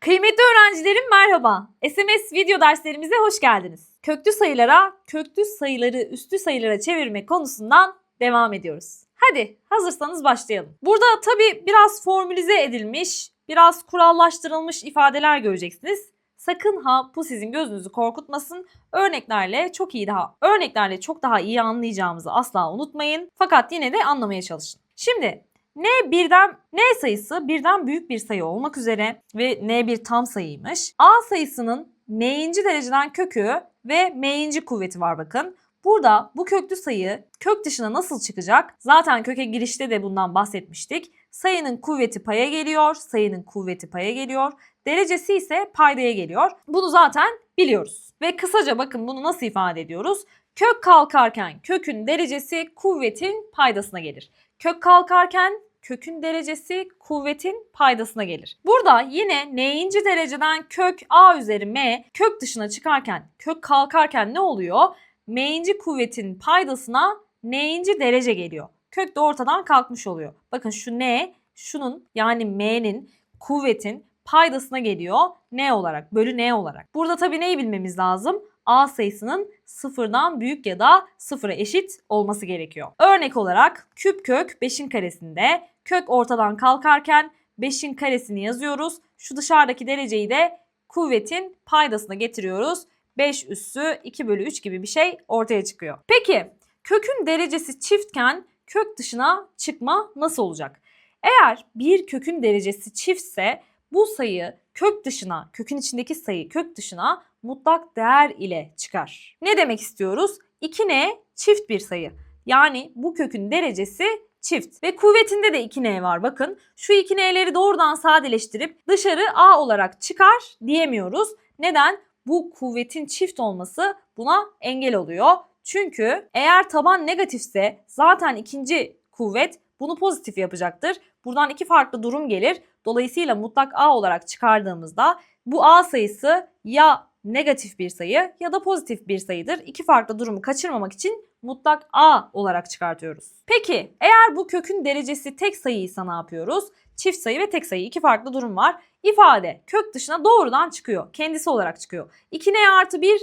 Kıymetli öğrencilerim merhaba. SMS video derslerimize hoş geldiniz. Köklü sayılara, köklü sayıları üstü sayılara çevirme konusundan devam ediyoruz. Hadi hazırsanız başlayalım. Burada tabii biraz formülize edilmiş, biraz kurallaştırılmış ifadeler göreceksiniz. Sakın ha bu sizin gözünüzü korkutmasın. Örneklerle çok iyi daha örneklerle çok daha iyi anlayacağımızı asla unutmayın. Fakat yine de anlamaya çalışın. Şimdi n birden n sayısı birden büyük bir sayı olmak üzere ve n bir tam sayıymış. A sayısının n'inci dereceden kökü ve m'inci kuvveti var bakın. Burada bu köklü sayı kök dışına nasıl çıkacak? Zaten köke girişte de bundan bahsetmiştik. Sayının kuvveti paya geliyor, sayının kuvveti paya geliyor. Derecesi ise paydaya geliyor. Bunu zaten biliyoruz. Ve kısaca bakın bunu nasıl ifade ediyoruz? Kök kalkarken kökün derecesi kuvvetin paydasına gelir. Kök kalkarken kökün derecesi kuvvetin paydasına gelir. Burada yine n'inci dereceden kök a üzeri m kök dışına çıkarken kök kalkarken ne oluyor? m'inci kuvvetin paydasına n'inci derece geliyor. Kök de ortadan kalkmış oluyor. Bakın şu n şunun yani m'nin kuvvetin paydasına geliyor n olarak bölü n olarak. Burada tabii neyi bilmemiz lazım? A sayısının sıfırdan büyük ya da sıfıra eşit olması gerekiyor. Örnek olarak küp kök 5'in karesinde kök ortadan kalkarken 5'in karesini yazıyoruz. Şu dışarıdaki dereceyi de kuvvetin paydasına getiriyoruz. 5 üssü 2 bölü 3 gibi bir şey ortaya çıkıyor. Peki kökün derecesi çiftken kök dışına çıkma nasıl olacak? Eğer bir kökün derecesi çiftse bu sayı kök dışına, kökün içindeki sayı kök dışına mutlak değer ile çıkar. Ne demek istiyoruz? 2n çift bir sayı. Yani bu kökün derecesi çift. Ve kuvvetinde de 2n var bakın. Şu 2n'leri doğrudan sadeleştirip dışarı a olarak çıkar diyemiyoruz. Neden? Bu kuvvetin çift olması buna engel oluyor. Çünkü eğer taban negatifse zaten ikinci kuvvet bunu pozitif yapacaktır. Buradan iki farklı durum gelir. Dolayısıyla mutlak a olarak çıkardığımızda bu a sayısı ya negatif bir sayı ya da pozitif bir sayıdır. İki farklı durumu kaçırmamak için mutlak a olarak çıkartıyoruz. Peki eğer bu kökün derecesi tek sayıysa ne yapıyoruz? Çift sayı ve tek sayı iki farklı durum var. İfade kök dışına doğrudan çıkıyor. Kendisi olarak çıkıyor. 2n artı 1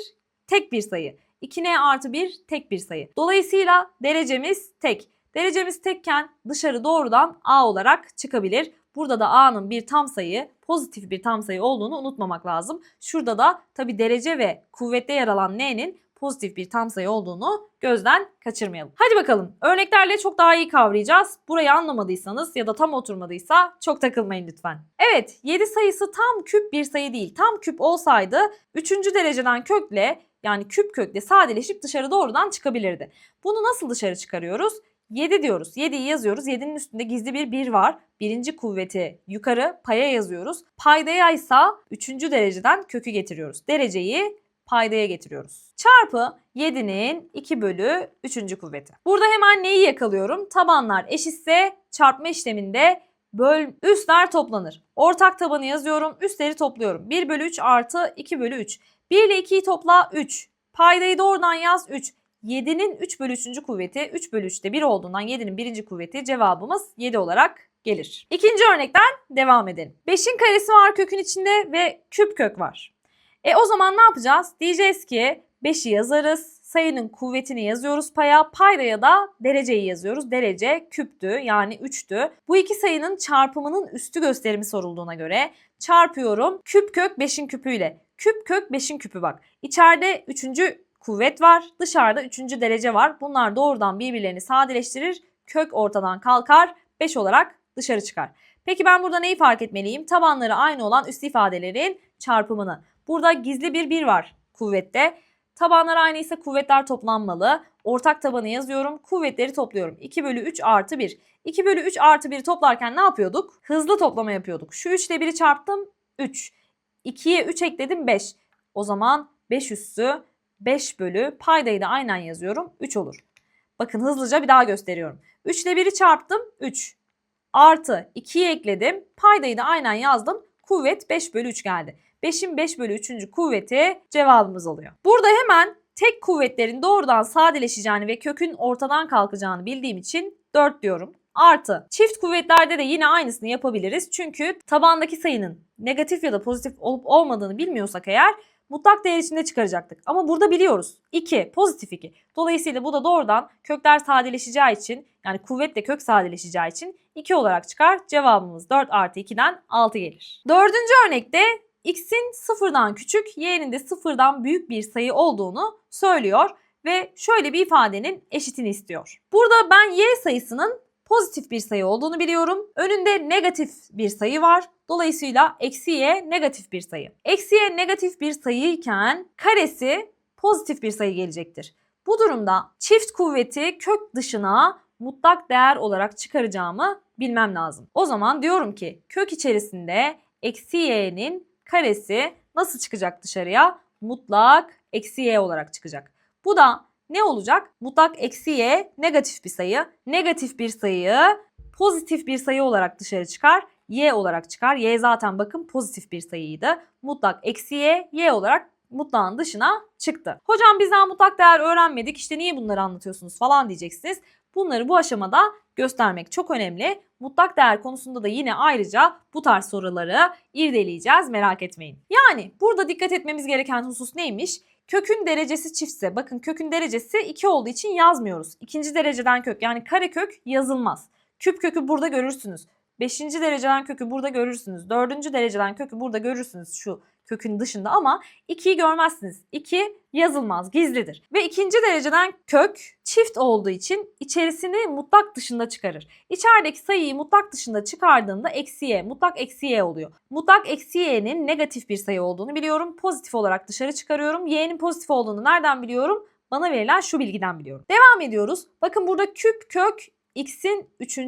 tek bir sayı. 2n artı 1 tek bir sayı. Dolayısıyla derecemiz tek. Derecemiz tekken dışarı doğrudan a olarak çıkabilir. Burada da a'nın bir tam sayı, pozitif bir tam sayı olduğunu unutmamak lazım. Şurada da tabi derece ve kuvvette yer alan n'nin pozitif bir tam sayı olduğunu gözden kaçırmayalım. Hadi bakalım örneklerle çok daha iyi kavrayacağız. Burayı anlamadıysanız ya da tam oturmadıysa çok takılmayın lütfen. Evet 7 sayısı tam küp bir sayı değil. Tam küp olsaydı 3. dereceden kökle yani küp kökle sadeleşip dışarı doğrudan çıkabilirdi. Bunu nasıl dışarı çıkarıyoruz? 7 diyoruz. 7'yi yazıyoruz. 7'nin üstünde gizli bir 1 var. Birinci kuvveti yukarı paya yazıyoruz. Paydaya ise 3. dereceden kökü getiriyoruz. Dereceyi paydaya getiriyoruz. Çarpı 7'nin 2 bölü 3. kuvveti. Burada hemen neyi yakalıyorum? Tabanlar eşitse çarpma işleminde böl üstler toplanır. Ortak tabanı yazıyorum. Üstleri topluyorum. 1 bölü 3 artı 2 bölü 3. 1 ile 2'yi topla 3. Paydayı doğrudan yaz 3. 7'nin 3 bölü 3. kuvveti 3 bölü 3'te 1 olduğundan 7'nin 1. kuvveti cevabımız 7 olarak gelir. İkinci örnekten devam edelim. 5'in karesi var kökün içinde ve küp kök var. E o zaman ne yapacağız? Diyeceğiz ki 5'i yazarız. Sayının kuvvetini yazıyoruz paya. Paydaya da dereceyi yazıyoruz. Derece küptü yani 3'tü. Bu iki sayının çarpımının üstü gösterimi sorulduğuna göre çarpıyorum. Küp kök 5'in küpüyle. Küp kök 5'in küpü bak. İçeride 3 kuvvet var. Dışarıda 3. derece var. Bunlar doğrudan birbirlerini sadeleştirir. Kök ortadan kalkar. 5 olarak dışarı çıkar. Peki ben burada neyi fark etmeliyim? Tabanları aynı olan üst ifadelerin çarpımını. Burada gizli bir 1 var kuvvette. Tabanlar aynı ise kuvvetler toplanmalı. Ortak tabanı yazıyorum. Kuvvetleri topluyorum. 2 bölü 3 artı 1. 2 bölü 3 artı 1'i toplarken ne yapıyorduk? Hızlı toplama yapıyorduk. Şu 3 ile 1'i çarptım 3. 2'ye 3 ekledim 5. O zaman 5 üssü 5 bölü paydayı da aynen yazıyorum 3 olur. Bakın hızlıca bir daha gösteriyorum. 3 ile 1'i çarptım 3. Artı 2'yi ekledim. Paydayı da aynen yazdım. Kuvvet 5 bölü 3 geldi. 5'in 5 bölü 3. kuvveti cevabımız oluyor. Burada hemen tek kuvvetlerin doğrudan sadeleşeceğini ve kökün ortadan kalkacağını bildiğim için 4 diyorum. artı. Çift kuvvetlerde de yine aynısını yapabiliriz. Çünkü tabandaki sayının negatif ya da pozitif olup olmadığını bilmiyorsak eğer mutlak değer içinde çıkaracaktık. Ama burada biliyoruz. 2, pozitif 2. Dolayısıyla bu da doğrudan kökler sadeleşeceği için yani kuvvetle kök sadeleşeceği için 2 olarak çıkar. Cevabımız 4 artı 2'den 6 gelir. Dördüncü örnekte x'in sıfırdan küçük, y'nin de sıfırdan büyük bir sayı olduğunu söylüyor ve şöyle bir ifadenin eşitini istiyor. Burada ben y sayısının pozitif bir sayı olduğunu biliyorum. Önünde negatif bir sayı var. Dolayısıyla eksi y negatif bir sayı. Eksi y negatif bir sayıyken karesi pozitif bir sayı gelecektir. Bu durumda çift kuvveti kök dışına mutlak değer olarak çıkaracağımı bilmem lazım. O zaman diyorum ki kök içerisinde eksi y'nin karesi nasıl çıkacak dışarıya? Mutlak eksi y olarak çıkacak. Bu da ne olacak? Mutlak eksi y negatif bir sayı. Negatif bir sayı pozitif bir sayı olarak dışarı çıkar. Y olarak çıkar. Y zaten bakın pozitif bir sayıydı. Mutlak eksi y, y olarak mutlağın dışına çıktı. Hocam biz daha mutlak değer öğrenmedik işte niye bunları anlatıyorsunuz falan diyeceksiniz. Bunları bu aşamada göstermek çok önemli. Mutlak değer konusunda da yine ayrıca bu tarz soruları irdeleyeceğiz merak etmeyin. Yani burada dikkat etmemiz gereken husus neymiş? Kökün derecesi çiftse bakın kökün derecesi 2 olduğu için yazmıyoruz. İkinci dereceden kök yani karekök yazılmaz. Küp kökü burada görürsünüz. Beşinci dereceden kökü burada görürsünüz. Dördüncü dereceden kökü burada görürsünüz şu kökün dışında ama 2'yi görmezsiniz. 2 yazılmaz, gizlidir. Ve ikinci dereceden kök çift olduğu için içerisini mutlak dışında çıkarır. İçerideki sayıyı mutlak dışında çıkardığımda eksi y, mutlak eksi y oluyor. Mutlak eksi y'nin negatif bir sayı olduğunu biliyorum. Pozitif olarak dışarı çıkarıyorum. y'nin pozitif olduğunu nereden biliyorum? Bana verilen şu bilgiden biliyorum. Devam ediyoruz. Bakın burada küp kök x'in 3.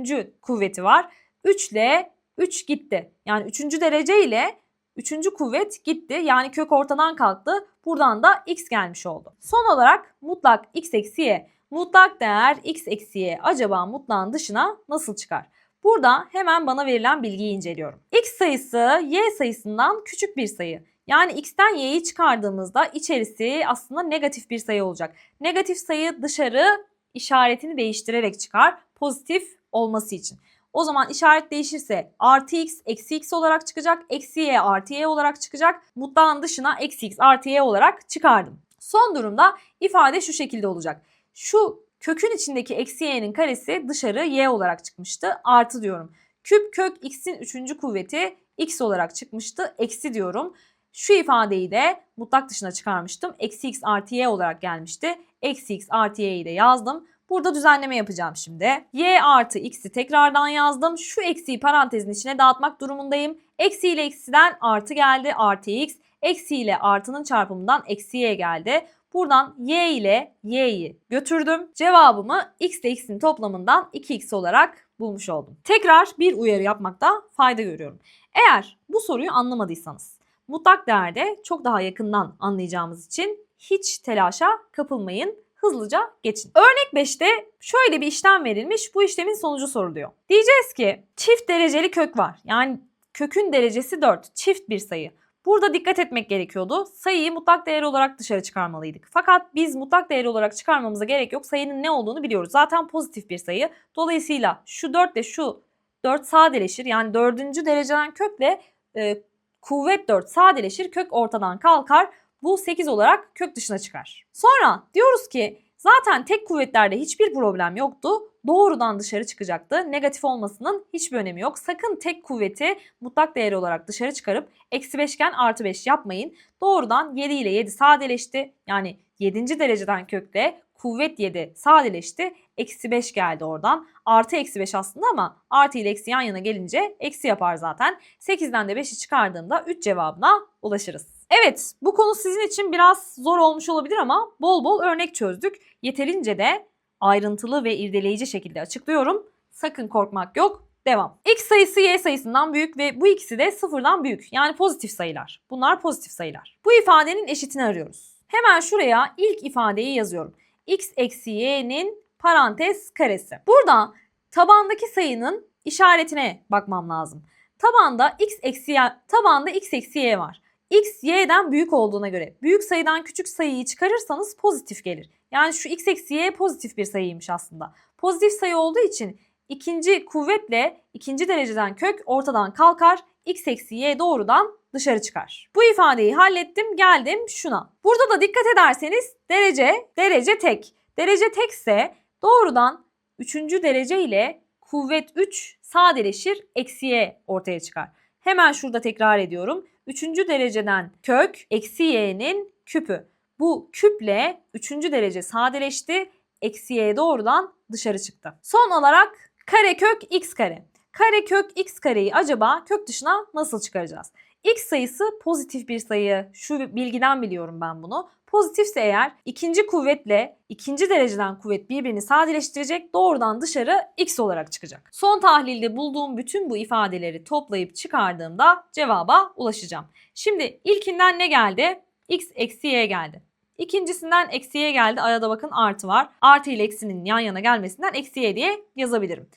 kuvveti var. 3 ile 3 gitti. Yani 3. derece ile 3. kuvvet gitti. Yani kök ortadan kalktı. Buradan da x gelmiş oldu. Son olarak mutlak x eksi y. Mutlak değer x eksi y acaba mutlağın dışına nasıl çıkar? Burada hemen bana verilen bilgiyi inceliyorum. x sayısı y sayısından küçük bir sayı. Yani x'ten y'yi çıkardığımızda içerisi aslında negatif bir sayı olacak. Negatif sayı dışarı işaretini değiştirerek çıkar pozitif olması için. O zaman işaret değişirse artı x eksi x olarak çıkacak. Eksi y artı y olarak çıkacak. Mutlağın dışına eksi x artı y olarak çıkardım. Son durumda ifade şu şekilde olacak. Şu kökün içindeki eksi y'nin karesi dışarı y olarak çıkmıştı. Artı diyorum. Küp kök x'in üçüncü kuvveti x olarak çıkmıştı. Eksi diyorum. Şu ifadeyi de mutlak dışına çıkarmıştım. Eksi x artı y olarak gelmişti. Eksi x artı y'yi de yazdım. Burada düzenleme yapacağım şimdi. Y artı x'i tekrardan yazdım. Şu eksiyi parantezin içine dağıtmak durumundayım. Eksi ile eksiden artı geldi. Artı x. Eksi ile artının çarpımından eksi y geldi. Buradan y ile y'yi götürdüm. Cevabımı x ile x'in toplamından 2x olarak bulmuş oldum. Tekrar bir uyarı yapmakta fayda görüyorum. Eğer bu soruyu anlamadıysanız mutlak değerde çok daha yakından anlayacağımız için hiç telaşa kapılmayın hızlıca geçin. Örnek 5'te şöyle bir işlem verilmiş. Bu işlemin sonucu soruluyor. Diyeceğiz ki çift dereceli kök var. Yani kökün derecesi 4. Çift bir sayı. Burada dikkat etmek gerekiyordu. Sayıyı mutlak değer olarak dışarı çıkarmalıydık. Fakat biz mutlak değer olarak çıkarmamıza gerek yok. Sayının ne olduğunu biliyoruz. Zaten pozitif bir sayı. Dolayısıyla şu 4 ile şu 4 sadeleşir. Yani 4. dereceden kökle e, kuvvet 4 sadeleşir. Kök ortadan kalkar. Bu 8 olarak kök dışına çıkar. Sonra diyoruz ki zaten tek kuvvetlerde hiçbir problem yoktu. Doğrudan dışarı çıkacaktı. Negatif olmasının hiçbir önemi yok. Sakın tek kuvveti mutlak değeri olarak dışarı çıkarıp eksi 5 iken artı 5 yapmayın. Doğrudan 7 ile 7 sadeleşti. Yani 7. dereceden kökle kuvvet 7 sadeleşti. Eksi 5 geldi oradan. Artı eksi 5 aslında ama artı ile eksi yan yana gelince eksi yapar zaten. 8'den de 5'i çıkardığımda 3 cevabına ulaşırız. Evet bu konu sizin için biraz zor olmuş olabilir ama bol bol örnek çözdük. Yeterince de ayrıntılı ve irdeleyici şekilde açıklıyorum. Sakın korkmak yok. Devam. X sayısı Y sayısından büyük ve bu ikisi de sıfırdan büyük. Yani pozitif sayılar. Bunlar pozitif sayılar. Bu ifadenin eşitini arıyoruz. Hemen şuraya ilk ifadeyi yazıyorum. X eksi Y'nin parantez karesi. Burada tabandaki sayının işaretine bakmam lazım. Tabanda x eksi y, tabanda x eksi y var x y'den büyük olduğuna göre büyük sayıdan küçük sayıyı çıkarırsanız pozitif gelir. Yani şu x eksi y pozitif bir sayıymış aslında. Pozitif sayı olduğu için ikinci kuvvetle ikinci dereceden kök ortadan kalkar. x eksi y doğrudan dışarı çıkar. Bu ifadeyi hallettim geldim şuna. Burada da dikkat ederseniz derece derece tek. Derece tekse doğrudan 3. derece ile kuvvet 3 sadeleşir eksiye ortaya çıkar. Hemen şurada tekrar ediyorum. 3. dereceden kök eksi y'nin küpü. Bu küple 3. derece sadeleşti. Eksi y doğrudan dışarı çıktı. Son olarak karekök x kare. Karekök x kareyi acaba kök dışına nasıl çıkaracağız? X sayısı pozitif bir sayı. Şu bilgiden biliyorum ben bunu. Pozitifse eğer ikinci kuvvetle ikinci dereceden kuvvet birbirini sadeleştirecek doğrudan dışarı x olarak çıkacak. Son tahlilde bulduğum bütün bu ifadeleri toplayıp çıkardığımda cevaba ulaşacağım. Şimdi ilkinden ne geldi? x eksi y geldi. İkincisinden eksi y geldi. Arada bakın artı var. Artı ile eksinin yan yana gelmesinden eksi y diye yazabilirim.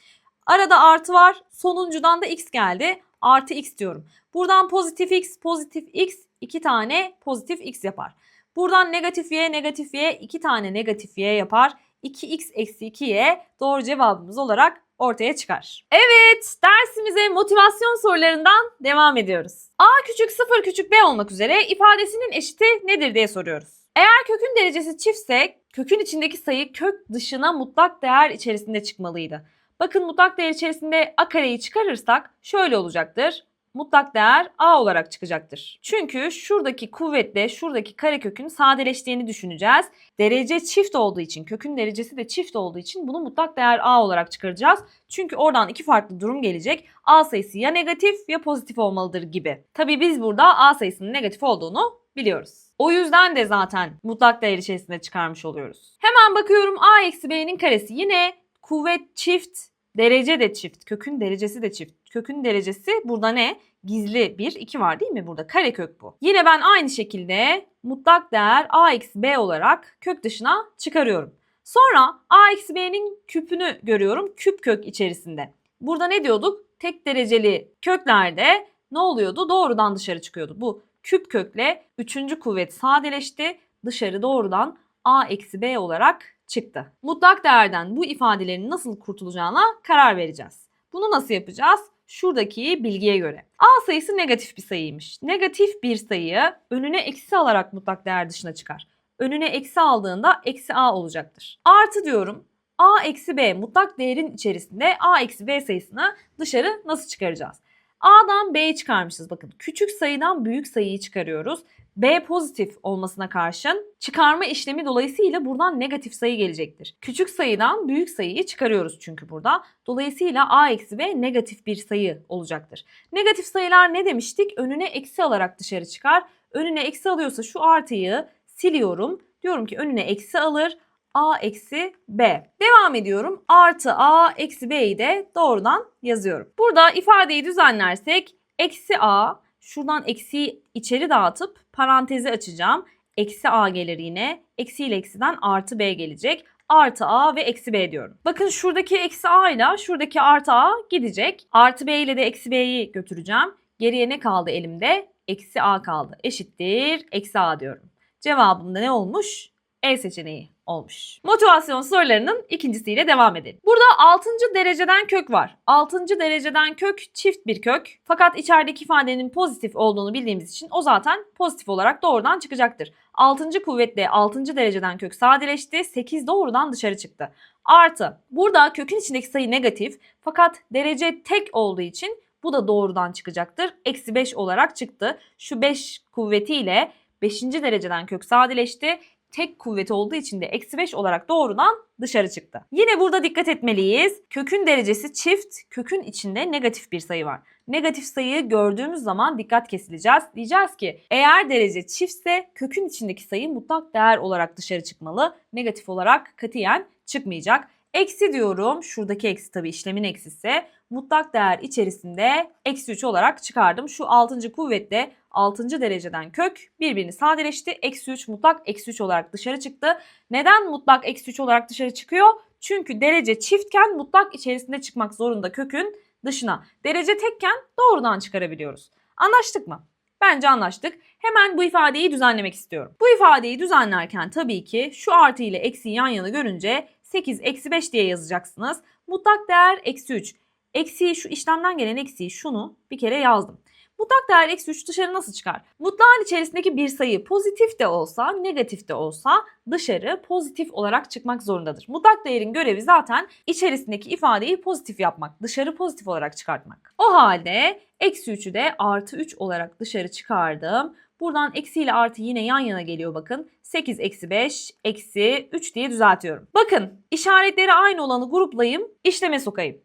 Arada artı var. Sonuncudan da x geldi. Artı x diyorum. Buradan pozitif x, pozitif x iki tane pozitif x yapar. Buradan negatif y, negatif y iki tane negatif y yapar. 2x eksi 2y doğru cevabımız olarak ortaya çıkar. Evet dersimize motivasyon sorularından devam ediyoruz. A küçük 0 küçük b olmak üzere ifadesinin eşiti nedir diye soruyoruz. Eğer kökün derecesi çiftse kökün içindeki sayı kök dışına mutlak değer içerisinde çıkmalıydı. Bakın mutlak değer içerisinde a kareyi çıkarırsak şöyle olacaktır mutlak değer a olarak çıkacaktır. Çünkü şuradaki kuvvetle şuradaki karekökün sadeleştiğini düşüneceğiz. Derece çift olduğu için, kökün derecesi de çift olduğu için bunu mutlak değer a olarak çıkaracağız. Çünkü oradan iki farklı durum gelecek. a sayısı ya negatif ya pozitif olmalıdır gibi. Tabii biz burada a sayısının negatif olduğunu biliyoruz. O yüzden de zaten mutlak değer içerisinde çıkarmış oluyoruz. Hemen bakıyorum a eksi b'nin karesi yine kuvvet çift Derece de çift. Kökün derecesi de çift. Kökün derecesi burada ne? Gizli 1, 2 var değil mi burada? Karekök bu. Yine ben aynı şekilde mutlak değer a eksi b olarak kök dışına çıkarıyorum. Sonra a eksi b'nin küpünü görüyorum küp kök içerisinde. Burada ne diyorduk? Tek dereceli köklerde ne oluyordu? Doğrudan dışarı çıkıyordu. Bu küp kökle üçüncü kuvvet sadeleşti. Dışarı doğrudan a eksi b olarak çıktı. Mutlak değerden bu ifadelerin nasıl kurtulacağına karar vereceğiz. Bunu nasıl yapacağız? Şuradaki bilgiye göre. A sayısı negatif bir sayıymış. Negatif bir sayıyı önüne eksi alarak mutlak değer dışına çıkar. Önüne eksi aldığında eksi A olacaktır. Artı diyorum. A eksi B mutlak değerin içerisinde A eksi B sayısını dışarı nasıl çıkaracağız? A'dan B'yi çıkarmışız. Bakın küçük sayıdan büyük sayıyı çıkarıyoruz. B pozitif olmasına karşın çıkarma işlemi dolayısıyla buradan negatif sayı gelecektir. Küçük sayıdan büyük sayıyı çıkarıyoruz çünkü burada. Dolayısıyla A eksi B negatif bir sayı olacaktır. Negatif sayılar ne demiştik? Önüne eksi alarak dışarı çıkar. Önüne eksi alıyorsa şu artıyı siliyorum. Diyorum ki önüne eksi alır. A eksi B. Devam ediyorum. Artı A eksi B'yi de doğrudan yazıyorum. Burada ifadeyi düzenlersek eksi A Şuradan eksiyi içeri dağıtıp parantezi açacağım. Eksi a gelir yine. Eksi ile eksiden artı b gelecek. Artı a ve eksi b diyorum. Bakın şuradaki eksi a ile şuradaki artı a gidecek. Artı b ile de eksi b'yi götüreceğim. Geriye ne kaldı elimde? Eksi a kaldı. Eşittir. Eksi a diyorum. Cevabım da ne olmuş? E seçeneği olmuş. Motivasyon sorularının ikincisiyle devam edelim. Burada 6. dereceden kök var. 6. dereceden kök çift bir kök. Fakat içerideki ifadenin pozitif olduğunu bildiğimiz için o zaten pozitif olarak doğrudan çıkacaktır. 6. kuvvetle 6. dereceden kök sadeleşti. 8 doğrudan dışarı çıktı. Artı burada kökün içindeki sayı negatif fakat derece tek olduğu için bu da doğrudan çıkacaktır. Eksi 5 olarak çıktı. Şu 5 kuvvetiyle 5. dereceden kök sadeleşti tek kuvveti olduğu için de eksi 5 olarak doğrudan dışarı çıktı. Yine burada dikkat etmeliyiz. Kökün derecesi çift, kökün içinde negatif bir sayı var. Negatif sayıyı gördüğümüz zaman dikkat kesileceğiz. Diyeceğiz ki eğer derece çiftse kökün içindeki sayı mutlak değer olarak dışarı çıkmalı. Negatif olarak katiyen çıkmayacak. Eksi diyorum. Şuradaki eksi tabii işlemin eksisi. Mutlak değer içerisinde eksi 3 olarak çıkardım. Şu 6. kuvvetle 6. dereceden kök birbirini sadeleşti. Eksi 3 mutlak eksi 3 olarak dışarı çıktı. Neden mutlak eksi 3 olarak dışarı çıkıyor? Çünkü derece çiftken mutlak içerisinde çıkmak zorunda kökün dışına. Derece tekken doğrudan çıkarabiliyoruz. Anlaştık mı? Bence anlaştık. Hemen bu ifadeyi düzenlemek istiyorum. Bu ifadeyi düzenlerken tabii ki şu artı ile eksiyi yan yana görünce 8 eksi 5 diye yazacaksınız. Mutlak değer eksi 3. Eksiği şu işlemden gelen eksiği şunu bir kere yazdım. Mutlak değer eksi 3 dışarı nasıl çıkar? Mutlağın içerisindeki bir sayı pozitif de olsa negatif de olsa dışarı pozitif olarak çıkmak zorundadır. Mutlak değerin görevi zaten içerisindeki ifadeyi pozitif yapmak, dışarı pozitif olarak çıkartmak. O halde eksi 3'ü de artı 3 olarak dışarı çıkardım. Buradan eksi ile artı yine yan yana geliyor bakın. 8 eksi 5 eksi 3 diye düzeltiyorum. Bakın işaretleri aynı olanı gruplayayım işleme sokayım.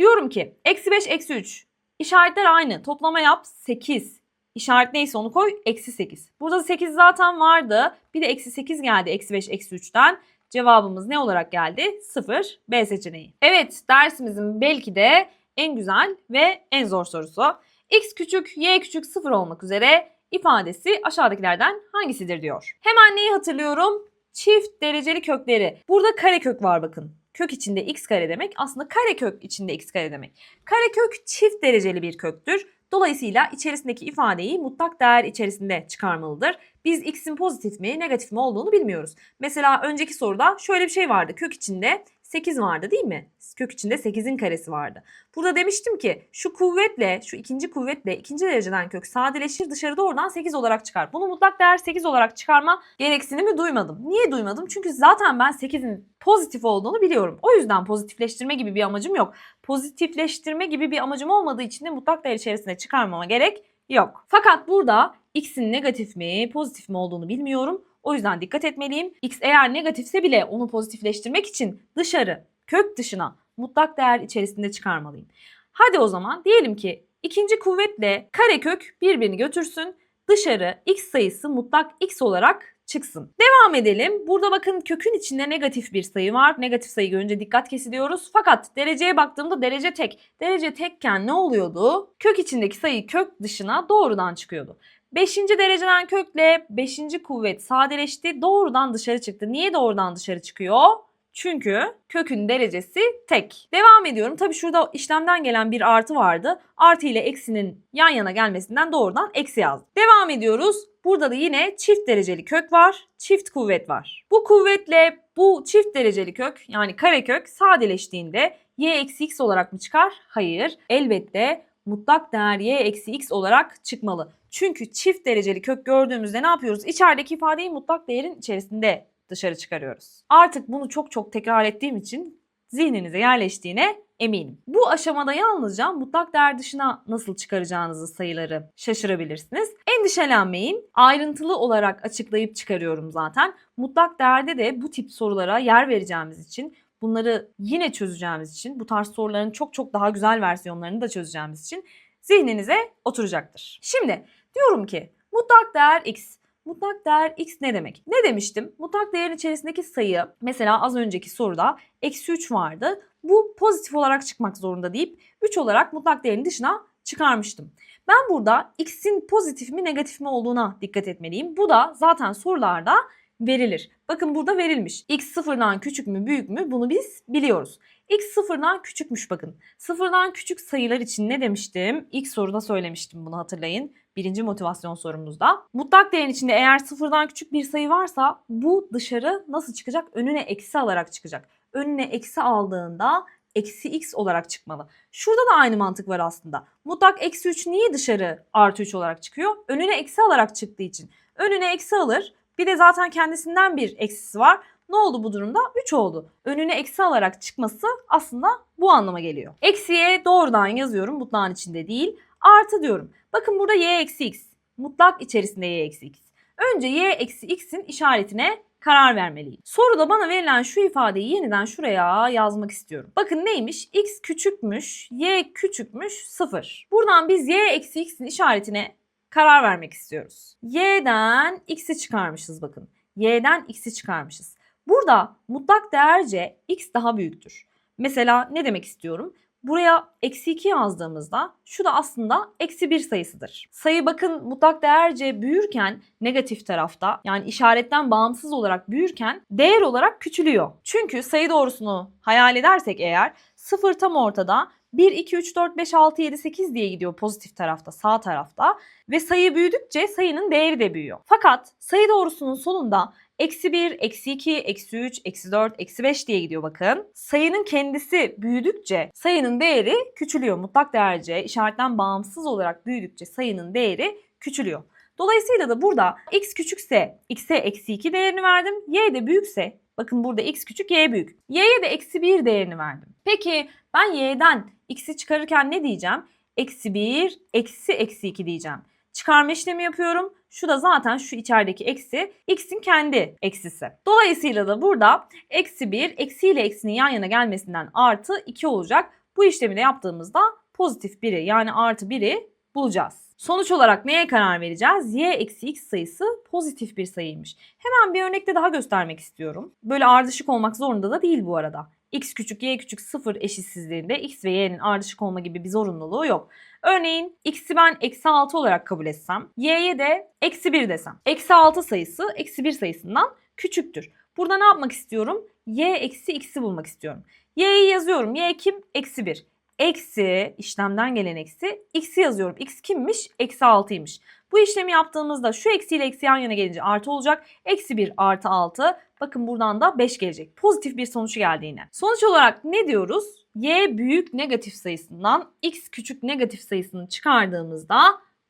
Diyorum ki eksi 5 eksi 3 işaretler aynı toplama yap 8. İşaret neyse onu koy eksi 8. Burada 8 zaten vardı. Bir de eksi 8 geldi eksi 5 eksi 3'ten. Cevabımız ne olarak geldi? 0 B seçeneği. Evet dersimizin belki de en güzel ve en zor sorusu. X küçük y küçük 0 olmak üzere ifadesi aşağıdakilerden hangisidir diyor. Hemen neyi hatırlıyorum? Çift dereceli kökleri. Burada karekök var bakın. Kök içinde x kare demek aslında karekök içinde x kare demek. Karekök çift dereceli bir köktür. Dolayısıyla içerisindeki ifadeyi mutlak değer içerisinde çıkarmalıdır. Biz x'in pozitif mi negatif mi olduğunu bilmiyoruz. Mesela önceki soruda şöyle bir şey vardı. Kök içinde 8 vardı değil mi? Kök içinde 8'in karesi vardı. Burada demiştim ki şu kuvvetle, şu ikinci kuvvetle ikinci dereceden kök sadeleşir dışarıda oradan 8 olarak çıkar. Bunu mutlak değer 8 olarak çıkarma gereksinimi duymadım. Niye duymadım? Çünkü zaten ben 8'in pozitif olduğunu biliyorum. O yüzden pozitifleştirme gibi bir amacım yok. Pozitifleştirme gibi bir amacım olmadığı için de mutlak değer içerisine çıkarmama gerek yok. Fakat burada x'in negatif mi, pozitif mi olduğunu bilmiyorum. O yüzden dikkat etmeliyim. X eğer negatifse bile onu pozitifleştirmek için dışarı, kök dışına mutlak değer içerisinde çıkarmalıyım. Hadi o zaman diyelim ki ikinci kuvvetle karekök birbirini götürsün. Dışarı x sayısı mutlak x olarak çıksın. Devam edelim. Burada bakın kökün içinde negatif bir sayı var. Negatif sayı görünce dikkat kesiliyoruz. Fakat dereceye baktığımda derece tek. Derece tekken ne oluyordu? Kök içindeki sayı kök dışına doğrudan çıkıyordu. Beşinci dereceden kökle beşinci kuvvet sadeleşti. Doğrudan dışarı çıktı. Niye doğrudan dışarı çıkıyor? Çünkü kökün derecesi tek. Devam ediyorum. Tabii şurada işlemden gelen bir artı vardı. Artı ile eksinin yan yana gelmesinden doğrudan eksi yazdım. Devam ediyoruz. Burada da yine çift dereceli kök var. Çift kuvvet var. Bu kuvvetle bu çift dereceli kök yani karekök sadeleştiğinde y eksi x olarak mı çıkar? Hayır. Elbette mutlak değer y eksi x olarak çıkmalı. Çünkü çift dereceli kök gördüğümüzde ne yapıyoruz? İçerideki ifadeyi mutlak değerin içerisinde dışarı çıkarıyoruz. Artık bunu çok çok tekrar ettiğim için zihninize yerleştiğine eminim. Bu aşamada yalnızca mutlak değer dışına nasıl çıkaracağınızı sayıları şaşırabilirsiniz. Endişelenmeyin. Ayrıntılı olarak açıklayıp çıkarıyorum zaten. Mutlak değerde de bu tip sorulara yer vereceğimiz için bunları yine çözeceğimiz için bu tarz soruların çok çok daha güzel versiyonlarını da çözeceğimiz için zihninize oturacaktır. Şimdi diyorum ki mutlak değer x Mutlak değer x ne demek? Ne demiştim? Mutlak değerin içerisindeki sayı mesela az önceki soruda eksi 3 vardı. Bu pozitif olarak çıkmak zorunda deyip 3 olarak mutlak değerin dışına çıkarmıştım. Ben burada x'in pozitif mi negatif mi olduğuna dikkat etmeliyim. Bu da zaten sorularda verilir. Bakın burada verilmiş. X sıfırdan küçük mü büyük mü bunu biz biliyoruz. X sıfırdan küçükmüş bakın. Sıfırdan küçük sayılar için ne demiştim? İlk soruda söylemiştim bunu hatırlayın. Birinci motivasyon sorumuzda. Mutlak değerin içinde eğer sıfırdan küçük bir sayı varsa bu dışarı nasıl çıkacak? Önüne eksi alarak çıkacak. Önüne eksi aldığında eksi x olarak çıkmalı. Şurada da aynı mantık var aslında. Mutlak eksi 3 niye dışarı artı 3 olarak çıkıyor? Önüne eksi alarak çıktığı için. Önüne eksi alır. Bir de zaten kendisinden bir eksisi var. Ne oldu bu durumda? 3 oldu. Önüne eksi alarak çıkması aslında bu anlama geliyor. Eksiye doğrudan yazıyorum mutlağın içinde değil. Artı diyorum. Bakın burada y eksi x. Mutlak içerisinde y eksi x. Önce y eksi x'in işaretine karar vermeliyim. Soruda bana verilen şu ifadeyi yeniden şuraya yazmak istiyorum. Bakın neymiş? x küçükmüş, y küçükmüş 0. Buradan biz y eksi x'in işaretine karar vermek istiyoruz. y'den x'i çıkarmışız bakın. y'den x'i çıkarmışız. Burada mutlak değerce x daha büyüktür. Mesela ne demek istiyorum? Buraya eksi 2 yazdığımızda şu da aslında eksi 1 sayısıdır. Sayı bakın mutlak değerce büyürken negatif tarafta yani işaretten bağımsız olarak büyürken değer olarak küçülüyor. Çünkü sayı doğrusunu hayal edersek eğer 0 tam ortada 1, 2, 3, 4, 5, 6, 7, 8 diye gidiyor pozitif tarafta, sağ tarafta. Ve sayı büyüdükçe sayının değeri de büyüyor. Fakat sayı doğrusunun sonunda Eksi 1, eksi 2, eksi 3, eksi 4, eksi 5 diye gidiyor bakın. Sayının kendisi büyüdükçe sayının değeri küçülüyor. Mutlak değerce işaretten bağımsız olarak büyüdükçe sayının değeri küçülüyor. Dolayısıyla da burada x küçükse x'e eksi 2 değerini verdim. Y de büyükse bakın burada x küçük y büyük. Y'ye de eksi 1 değerini verdim. Peki ben y'den x'i çıkarırken ne diyeceğim? Eksi 1 eksi eksi 2 diyeceğim. Çıkarma işlemi yapıyorum. Şu da zaten şu içerideki eksi x'in kendi eksisi. Dolayısıyla da burada eksi 1 eksi ile eksinin yan yana gelmesinden artı 2 olacak. Bu işlemi de yaptığımızda pozitif 1'i yani artı 1'i bulacağız. Sonuç olarak neye karar vereceğiz? y eksi x sayısı pozitif bir sayıymış. Hemen bir örnekte daha göstermek istiyorum. Böyle ardışık olmak zorunda da değil bu arada. x küçük y küçük 0 eşitsizliğinde x ve y'nin ardışık olma gibi bir zorunluluğu yok. Örneğin x'i ben eksi 6 olarak kabul etsem, y'ye de eksi 1 desem. Eksi 6 sayısı eksi 1 sayısından küçüktür. Burada ne yapmak istiyorum? y eksi x'i bulmak istiyorum. y'yi yazıyorum. y kim? Eksi 1. Eksi işlemden gelen eksi x'i yazıyorum. x kimmiş? Eksi 6'ymış. Bu işlemi yaptığımızda şu eksiyle eksi yan yana gelince artı olacak. Eksi 1 artı 6. Bakın buradan da 5 gelecek. Pozitif bir sonuç geldi yine. Sonuç olarak ne diyoruz? y büyük negatif sayısından x küçük negatif sayısını çıkardığımızda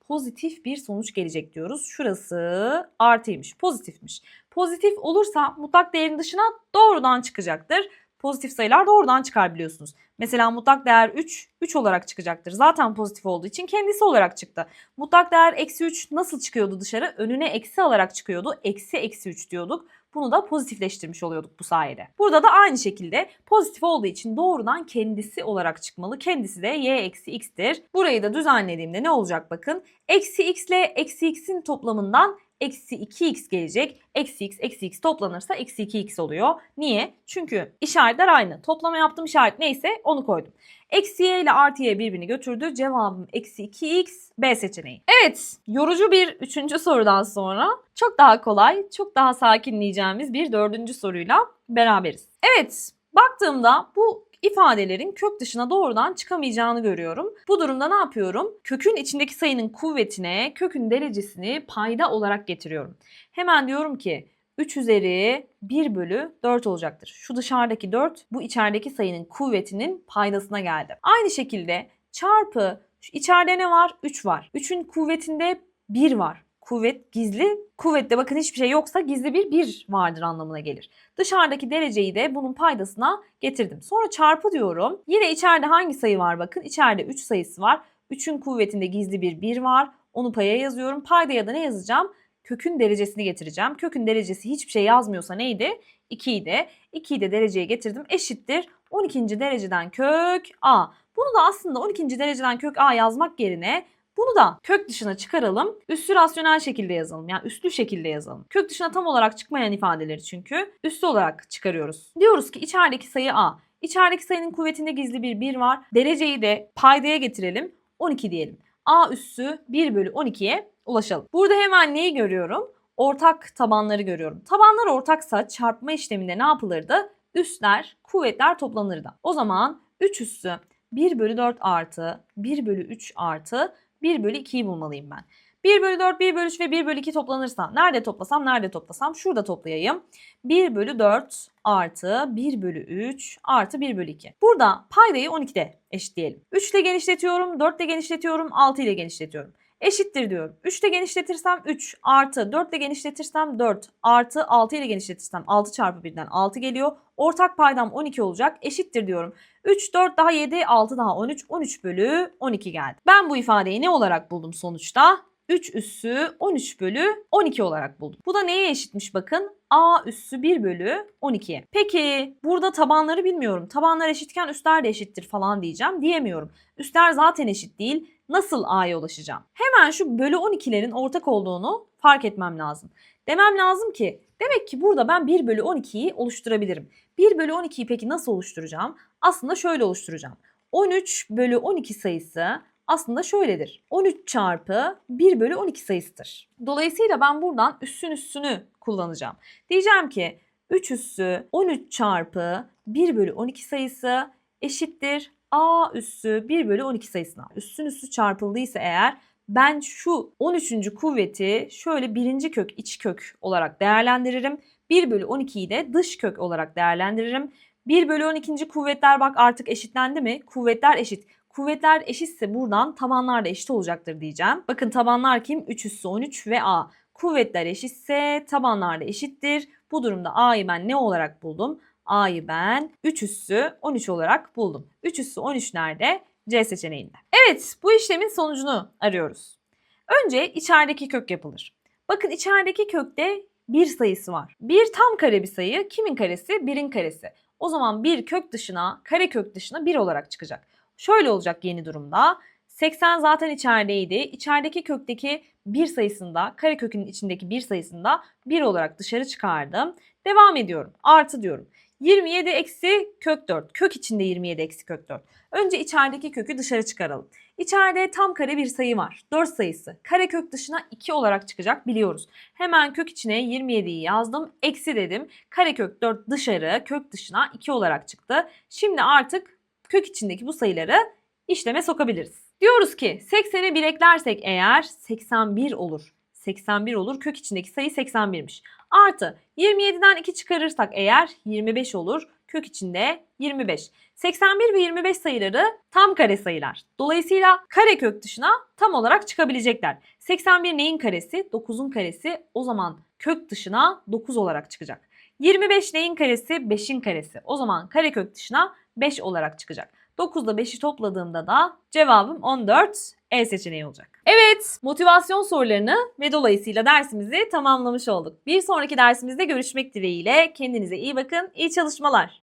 pozitif bir sonuç gelecek diyoruz. Şurası artıymış, pozitifmiş. Pozitif olursa mutlak değerin dışına doğrudan çıkacaktır. Pozitif sayılar doğrudan çıkar biliyorsunuz. Mesela mutlak değer 3, 3 olarak çıkacaktır. Zaten pozitif olduğu için kendisi olarak çıktı. Mutlak değer eksi 3 nasıl çıkıyordu dışarı? Önüne eksi alarak çıkıyordu. Eksi eksi 3 diyorduk. Bunu da pozitifleştirmiş oluyorduk bu sayede. Burada da aynı şekilde pozitif olduğu için doğrudan kendisi olarak çıkmalı. Kendisi de y eksi x'tir. Burayı da düzenlediğimde ne olacak bakın. Eksi x ile eksi x'in toplamından eksi 2x gelecek. Eksi x, eksi x toplanırsa eksi 2x oluyor. Niye? Çünkü işaretler aynı. Toplama yaptığım işaret neyse onu koydum. Eksi y ile artı y birbirini götürdü. Cevabım eksi 2x B seçeneği. Evet yorucu bir üçüncü sorudan sonra çok daha kolay, çok daha sakinleyeceğimiz bir dördüncü soruyla beraberiz. Evet baktığımda bu ifadelerin kök dışına doğrudan çıkamayacağını görüyorum. Bu durumda ne yapıyorum? Kökün içindeki sayının kuvvetine kökün derecesini payda olarak getiriyorum. Hemen diyorum ki 3 üzeri 1 bölü 4 olacaktır. Şu dışarıdaki 4 bu içerideki sayının kuvvetinin paydasına geldi. Aynı şekilde çarpı içeride ne var? 3 var. 3'ün kuvvetinde 1 var. Kuvvet gizli. Kuvvette bakın hiçbir şey yoksa gizli bir 1 vardır anlamına gelir. Dışarıdaki dereceyi de bunun paydasına getirdim. Sonra çarpı diyorum. Yine içeride hangi sayı var bakın. İçeride 3 sayısı var. 3'ün kuvvetinde gizli bir 1 var. Onu paya yazıyorum. Paydaya da ne yazacağım? Kökün derecesini getireceğim. Kökün derecesi hiçbir şey yazmıyorsa neydi? 2 idi. 2'yi de dereceye getirdim. Eşittir 12. dereceden kök a. Bunu da aslında 12. dereceden kök a yazmak yerine bunu da kök dışına çıkaralım. Üssü rasyonel şekilde yazalım. Yani üslü şekilde yazalım. Kök dışına tam olarak çıkmayan ifadeleri çünkü üslü olarak çıkarıyoruz. Diyoruz ki içerideki sayı a. İçerideki sayının kuvvetinde gizli bir 1 var. Dereceyi de paydaya getirelim. 12 diyelim. a üssü 1 bölü 12'ye ulaşalım. Burada hemen neyi görüyorum? Ortak tabanları görüyorum. Tabanlar ortaksa çarpma işleminde ne yapılırdı? Üstler, kuvvetler toplanırdı. O zaman 3 üssü 1 bölü 4 artı 1 bölü 3 artı 1 bölü 2'yi bulmalıyım ben. 1 bölü 4, 1 bölü 3 ve 1 bölü 2 toplanırsa nerede toplasam nerede toplasam şurada toplayayım. 1 bölü 4 artı 1 bölü 3 artı 1 bölü 2. Burada paydayı 12'de eşitleyelim. 3 ile genişletiyorum, 4 ile genişletiyorum, 6 ile genişletiyorum. Eşittir diyorum. 3 ile genişletirsem 3 artı 4 ile genişletirsem 4 artı 6 ile genişletirsem 6 çarpı 1'den 6 geliyor. Ortak paydam 12 olacak. Eşittir diyorum. 3, 4 daha 7, 6 daha 13, 13 bölü 12 geldi. Ben bu ifadeyi ne olarak buldum sonuçta? 3 üssü 13 bölü 12 olarak buldum. Bu da neye eşitmiş bakın? A üssü 1 bölü 12'ye. Peki burada tabanları bilmiyorum. Tabanlar eşitken üstler de eşittir falan diyeceğim. Diyemiyorum. Üstler zaten eşit değil. Nasıl A'ya ulaşacağım? Hemen şu bölü 12'lerin ortak olduğunu fark etmem lazım. Demem lazım ki demek ki burada ben 1 bölü 12'yi oluşturabilirim. 1 bölü 12'yi peki nasıl oluşturacağım? Aslında şöyle oluşturacağım. 13 bölü 12 sayısı aslında şöyledir. 13 çarpı 1 bölü 12 sayısıdır. Dolayısıyla ben buradan üssün üssünü kullanacağım. Diyeceğim ki 3 üssü 13 çarpı 1 bölü 12 sayısı eşittir A üssü 1 bölü 12 sayısına. Üssün üssü çarpıldıysa eğer ben şu 13. kuvveti şöyle birinci kök iç kök olarak değerlendiririm. 1 bölü 12'yi de dış kök olarak değerlendiririm. 1 bölü 12. kuvvetler bak artık eşitlendi mi? Kuvvetler eşit. Kuvvetler eşitse buradan tabanlar da eşit olacaktır diyeceğim. Bakın tabanlar kim? 3 üssü 13 ve A. Kuvvetler eşitse tabanlar da eşittir. Bu durumda A'yı ben ne olarak buldum? A'yı ben 3 üssü 13 olarak buldum. 3 üssü 13 nerede? C seçeneğinde. Evet bu işlemin sonucunu arıyoruz. Önce içerideki kök yapılır. Bakın içerideki kökte bir sayısı var. Bir tam kare bir sayı kimin karesi? Birin karesi. O zaman bir kök dışına, kare kök dışına 1 olarak çıkacak. Şöyle olacak yeni durumda. 80 zaten içerideydi. İçerideki kökteki bir sayısında, kare kökünün içindeki bir sayısında 1 olarak dışarı çıkardım. Devam ediyorum. Artı diyorum. 27 eksi kök 4. Kök içinde 27 eksi kök 4. Önce içerideki kökü dışarı çıkaralım. İçeride tam kare bir sayı var. 4 sayısı. Kare kök dışına 2 olarak çıkacak biliyoruz. Hemen kök içine 27'yi yazdım. Eksi dedim. Kare kök 4 dışarı kök dışına 2 olarak çıktı. Şimdi artık kök içindeki bu sayıları işleme sokabiliriz. Diyoruz ki 80'e 1 eklersek eğer 81 olur. 81 olur. Kök içindeki sayı 81'miş. Artı 27'den 2 çıkarırsak eğer 25 olur. Kök içinde 25. 81 ve 25 sayıları tam kare sayılar. Dolayısıyla kare kök dışına tam olarak çıkabilecekler. 81 neyin karesi? 9'un karesi. O zaman kök dışına 9 olarak çıkacak. 25 neyin karesi? 5'in karesi. O zaman kare kök dışına 5 olarak çıkacak. 9 ile 5'i topladığımda da cevabım 14 E seçeneği olacak. Evet, motivasyon sorularını ve dolayısıyla dersimizi tamamlamış olduk. Bir sonraki dersimizde görüşmek dileğiyle kendinize iyi bakın, iyi çalışmalar.